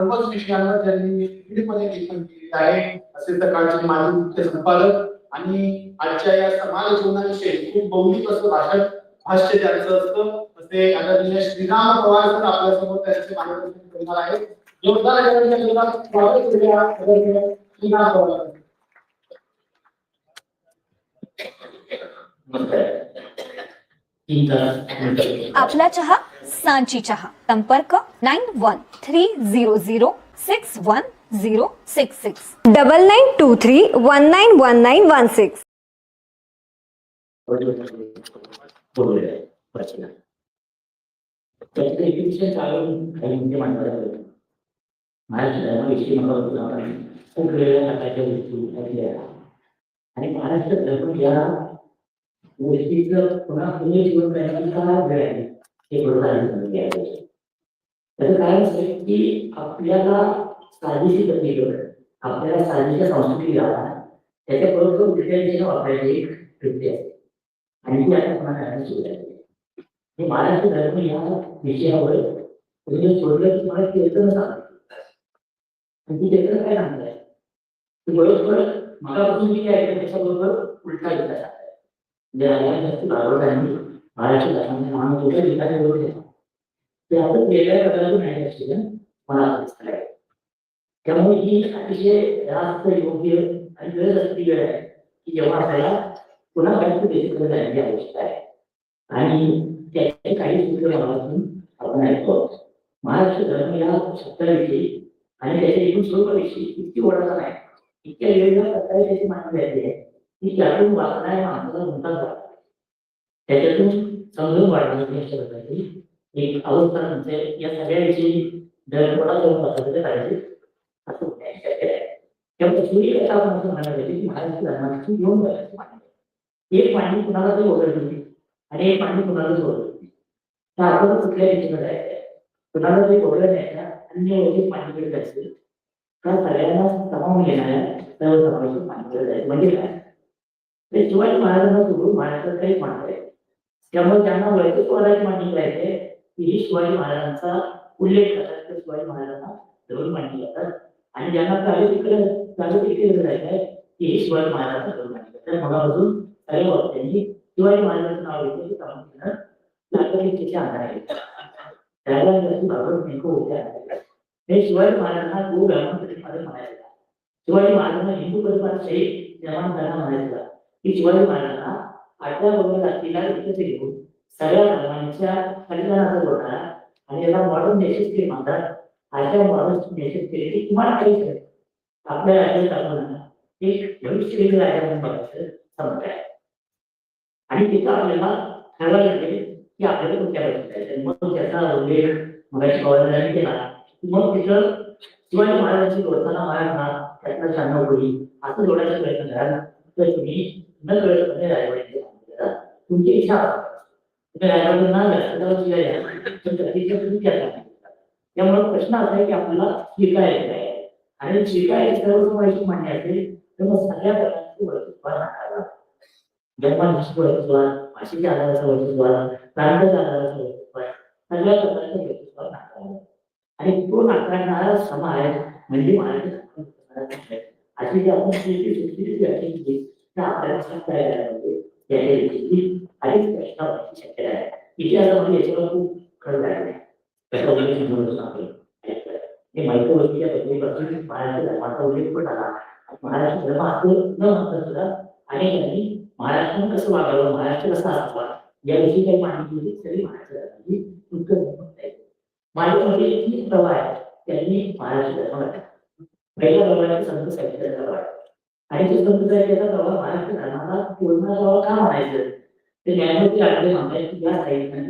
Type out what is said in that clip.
सर्वच विषयांवर त्यांनी लेखन केलेले आहे. असे सकाळचे माजी मुख्य संपादक आणि आजच्या या समाज जीवनाविषयी खूप बौद्धिक असं भाषण भाष्य त्यांचं असतं. असे आदरणीय श्रीराम पवार सर आपल्यासमोर त्यांचे मार्गदर्शन करणार आहेत. जोरदार स्वागत करूया आदरणीय श्रीराम पवार. आपला चहा सांची चहा, संपर्क nine one three zero zero six one zero six six. Double nine two three one nine one nine one six. Maharashtra धर्म या गोष्टीचं पुन्हा पुणे जीवन करण्याची वेळ आहे हे बरोबर समजून घ्यायला पाहिजे त्याचं कारण असं की आपल्याला साधीशी गती आपल्याला साधीच्या संस्कृती राहणार त्याच्याबरोबर दुसऱ्या वापरायची एक कृती आहे. आणि ती आता पुन्हा करण्याची सुरू आहे. हे महाराष्ट्र धर्म या विषयावर तुम्ही सोडलं की मला कीर्तन सांगतो. आणि ती कीर्तन काय सांगताय ती बरोबर मगापासून मी काय ऐकलं त्याच्याबरोबर उलटा घेता सांगताय म्हणजे आल्या जास्ती भागवतांनी महाराष्ट्र धर्माने म्हणजे माणूस मोठ्या ठिकाणी बरोबर घेतला ते आपण वेगळ्या प्रकारचं नाही असते दिसतंय. त्यामुळे ही अतिशय जास्त योग्य आणि वेळ असती वेळ आहे की जेव्हा आपल्याला पुन्हा काहीतरी देशकडे जाण्याची आवश्यकता आहे. आणि त्याचे काही सूत्र गावातून आपण ऐकतो. महाराष्ट्र धर्म या शब्दाविषयी आणि त्याच्या एकूण स्वरूपाविषयी इतकी ओळख नाही. इतक्या वेगवेगळ्या प्रकारे त्याची माहिती द्यायची आहे. की त्यातून वाचणाऱ्या माणसाला म्हणतात त्याच्यातून चांगलं वाढण्याची अशा प्रकारची एक अवस्था म्हणजे या सगळ्याची जर कोणाला जाऊन वाचायचं पाहिजे? असं होण्याची आहे. त्यामुळे एक आपण असं म्हणायला पाहिजे की महाराष्ट्र धर्माची दोन प्रकारची मांडणी एक मांडणी कुणाला तरी ओळखली आणि एक मांडणी कुणाला जोडली तर आपण कुठल्या दिशेने जायचं? कुणाला तरी द्यायचा अन्य मांडणीकडे जायचं. का सगळ्यांना सामावून घेणाऱ्या सर्व समावेशक मांडणीकडे जायचं. म्हणजे काय? शिवाजी महाराजांना महाराष्ट्रात काही मांडव आहे त्यामुळे त्यांना वैदिकवादाची मांडणी करायची की ही शिवाजी महाराजांचा उल्लेख करतात तर शिवाजी महाराजांना धरून मांडणी जातात आणि ज्यांना चालू तिकडे चालू तिकडे जायचं आहे की ही शिवाजी महाराजांचा धरून मांडणी जातात मगापासून सगळ्या त्यांनी शिवाजी महाराजांचं नाव घेतलं की प्रामुख्यानं नागरिकेचे आधार आहे त्याला जशी नेमकं होत्या हे शिवाजी महाराजांना गुरु ब्राह्मण प्रतिपादन म्हणायचं शिवाजी महाराजांना हिंदू परिवार शहीद जवान धर्म म्हणायचं. की शिवाजी महाराज आठव्या बरोबर जातीला एकत्र घेऊन सगळ्या धर्मांच्या कल्याणाचा बोलणारा आणि याला मॉडर्न नेसेसरी म्हणतात आजच्या मॉडर्न नेसेसरी किमान काही करेल आपल्या राज्यात आपण एक भविष्य आहे म्हणून बघायचं समज आहे. आणि तिथं आपल्याला ठरवायला लागेल की आपल्याला कोणत्या बाजूला जायचं मग त्याचा उल्लेख मगाशी गव्हर्नरांनी केला. मग तिथं शिवाजी महाराजांची लोकांना मराठा त्यातला सांगा होईल. असं जोडायचा प्रयत्न कराल तर तुम्ही न कळत रायवाडीचे तुमची इच्छा त्यामुळे प्रश्न असा आहे की आपल्याला स्वीकारायचं आहे आणि स्वीकारायचं सर्व माहिती मान्य असेल तर मग सगळ्या प्रकारची वर्चस्वार नाकारावं जन्मांशी भाषेच्या आधाराचा वर्चस्वार प्रांताच्या आधाराचा वर्चस्वार सगळ्या प्रकारचं वर्चस्वार नाकारावं आणि तो नाकारणारा समाज म्हणजे महाराष्ट्र अशी जी आपण सृष्टी व्याख्या केली तर आपल्याला सांगता यायला पाहिजे याच्याविषयी अधिक प्रश्न होण्याची शक्यता आहे इतिहासामध्ये याच्यावर खूप खरं झालेलं आहे हे माहिती पद्धतीपासून महाराष्ट्र धर्माचा उल्लेख पण आला महाराष्ट्र धर्म असं न म्हणता सुद्धा अनेकांनी कसं वागावं महाराष्ट्र कसा असावा याविषयी काही माहिती दिली महाराष्ट्र धर्माची उत्तर म्हणता तीन प्रवाह आहेत त्यांनी महाराष्ट्र धर्म घडला पहिला संत प्रवाह आहे. आणि तो संत याचा प्रवाह महाराष्ट्र धर्माला पूर्ण प्रवाह का म्हणायचं ते न्यायमूर्ती आठवले म्हणतात की या साहित्याचे